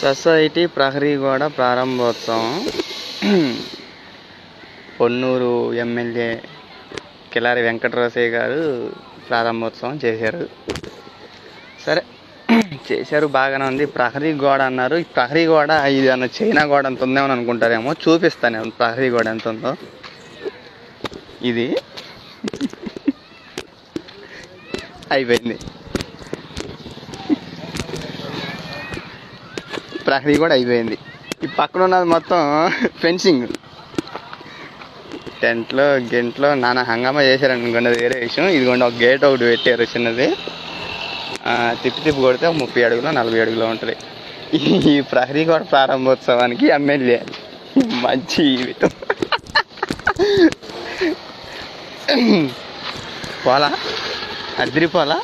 Society ప్రహరీ గోడ ప్రారంభోత్సవం. పొన్నూరు ఎమ్మెల్యే కిలారి వెంకటరోసయ్య గారు ప్రారంభోత్సవం చేశారు. సరే చేశారు బాగానే ఉంది. ప్రహరీ గోడ అన్నారు. ఈ ప్రహరీ గోడ ఇది అన్న చైనా గోడ ఎంత ఉందేమో అనుకుంటారేమో. చూపిస్తాను ప్రహరీ గోడ ఎంత ఉందో. ఇది. అయిపోయింది. ప్రహరీ కూడా అయిపోయింది. ఈ పక్కన ఉన్నది మొత్తం ఫెన్సింగ్ టెంట్లో గెంట్లో నానా హంగామా చేశారనుకోండి వేరే విషయం ఇదిగోండి ఒక గేట్ ఒకటి పెట్టారు చిన్నది. తిప్పి తిప్పి కొడితే ఒక ముప్పై అడుగులు నలభై అడుగులు ఉంటుంది. ఈ ప్రహరీ కూడా ప్రారంభోత్సవానికి ఎమ్మెల్యే. మంచి జీవితం. పోలా? అద్రిపోలా